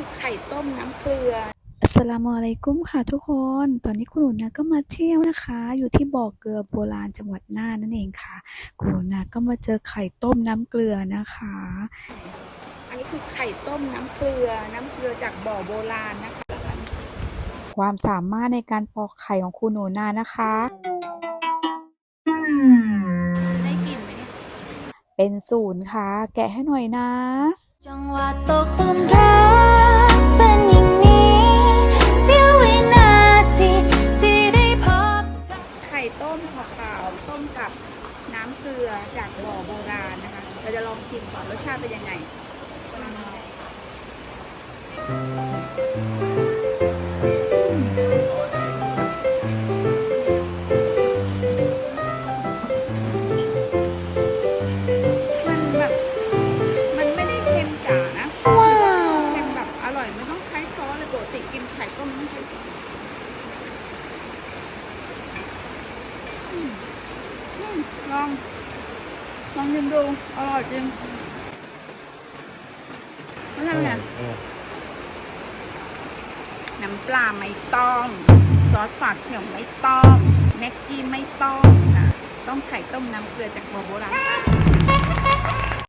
คือไข่ต้มน้ำเกลืออัสสลามุอะลัยกุมค่ะทุกคน ตอนนี้คุณหนูนาก็มาเที่ยวนะคะ อยู่ที่บ่อเกลือโบราณจังหวัดน่านนั่นเองค่ะ คุณหนูนาก็มาเจอไข่ต้มน้ำเกลือนะคะ อันนี้คือไข่ต้มน้ำเกลือ น้ำเกลือจากบ่อโบราณนะคะ ความสามารถในการปอกไข่ของคุณหนูนานะคะได้กลิ่นไหมเนี่ยเป็นศูนย์ค่ะ แกะให้หน่อยนะ จังหวะตกหลุมรัก กับน้ำเกลือจากบ่อโบราณนะคะ เราจะลองชิมก่อนรสชาติเป็นยังไงมั ลยปกติกินไข่ต้มต้องใช้ซอสอืมอืมลอง ลองชิมดู อร่อยจริงไม่ใช่ไงน้ำปลาไม่ต้อง ซอสฝาเขียวไม่ต้องแม็กกี้ไม่ต้องนะ ต้องไข่ต้มน้ำเกลือจากโบโบราณ